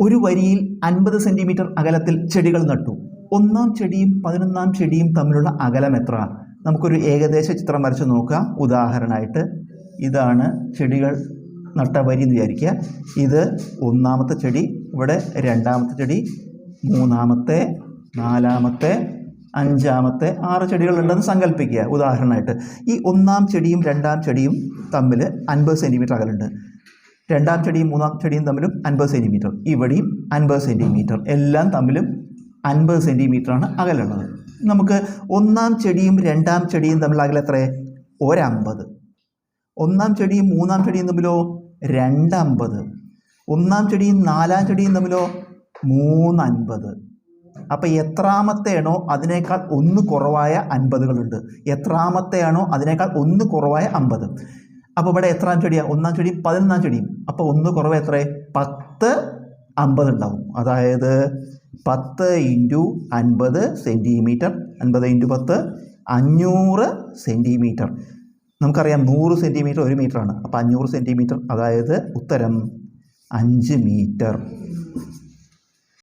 ഒരു വരിയിൽ അൻപത് സെന്റിമീറ്റർ അകലത്തിൽ ചെടികൾ നട്ടു. ഒന്നാം ചെടിയും പതിനൊന്നാം ചെടിയും തമ്മിലുള്ള അകലം എത്ര? നമുക്കൊരു ഏകദേശ ചിത്രം വരച്ച് നോക്കാം. ഉദാഹരണമായിട്ട് ഇതാണ് ചെടികൾ നട്ട വരി എന്ന് വിചാരിക്കുക. ഇത് ഒന്നാമത്തെ ചെടി ഇവിടെ രണ്ടാമത്തെ ചെടി മൂന്നാമത്തെ നാലാമത്തെ അഞ്ചാമത്തെ ആറ് ചെടികളുണ്ടെന്ന് സങ്കല്പിക്കുക. ഉദാഹരണമായിട്ട് ഈ ഒന്നാം ചെടിയും രണ്ടാം ചെടിയും തമ്മിൽ അൻപത് സെന്റിമീറ്റർ അകലുണ്ട്. രണ്ടാം ചെടിയും മൂന്നാം ചെടിയും തമ്മിലും അൻപത് സെന്റിമീറ്റർ ഇവിടെയും അൻപത് സെന്റിമീറ്റർ എല്ലാം തമ്മിലും അൻപത് സെന്റിമീറ്ററാണ് അകലുള്ളത്. നമുക്ക് ഒന്നാം ചെടിയും രണ്ടാം ചെടിയും തമ്മിൽ അകലെ എത്ര ഒരമ്പത്. ഒന്നാം ചെടിയും മൂന്നാം ചെടിയും തമ്മിലോ രണ്ടമ്പത്. ഒന്നാം ചെടിയും നാലാം ചെടിയും തമ്മിലോ മൂന്നൻപത്. അപ്പോൾ എത്രാമത്തെയാണോ അതിനേക്കാൾ ഒന്ന് കുറവായ അൻപതുകളുണ്ട്. എത്രാമത്തെയാണോ അതിനേക്കാൾ ഒന്ന് കുറവായ അമ്പത്. അപ്പോൾ ഇവിടെ എത്രാം ചെടിയാണ് ഒന്നാം ചെടിയും പതിനൊന്നാം ചെടിയും. അപ്പോൾ ഒന്ന് കുറവ് എത്ര പത്ത് അമ്പത് ഉണ്ടാവും. അതായത് പത്ത് ഇന്റു അൻപത് സെന്റിമീറ്റർ അൻപത് ഇന്റു പത്ത് അഞ്ഞൂറ് സെന്റിമീറ്റർ നമുക്കറിയാം നൂറ് സെന്റിമീറ്റർ ഒരു മീറ്ററാണ്. അപ്പോൾ അഞ്ഞൂറ് സെന്റിമീറ്റർ അതായത് ഉത്തരം അഞ്ച് മീറ്റർ.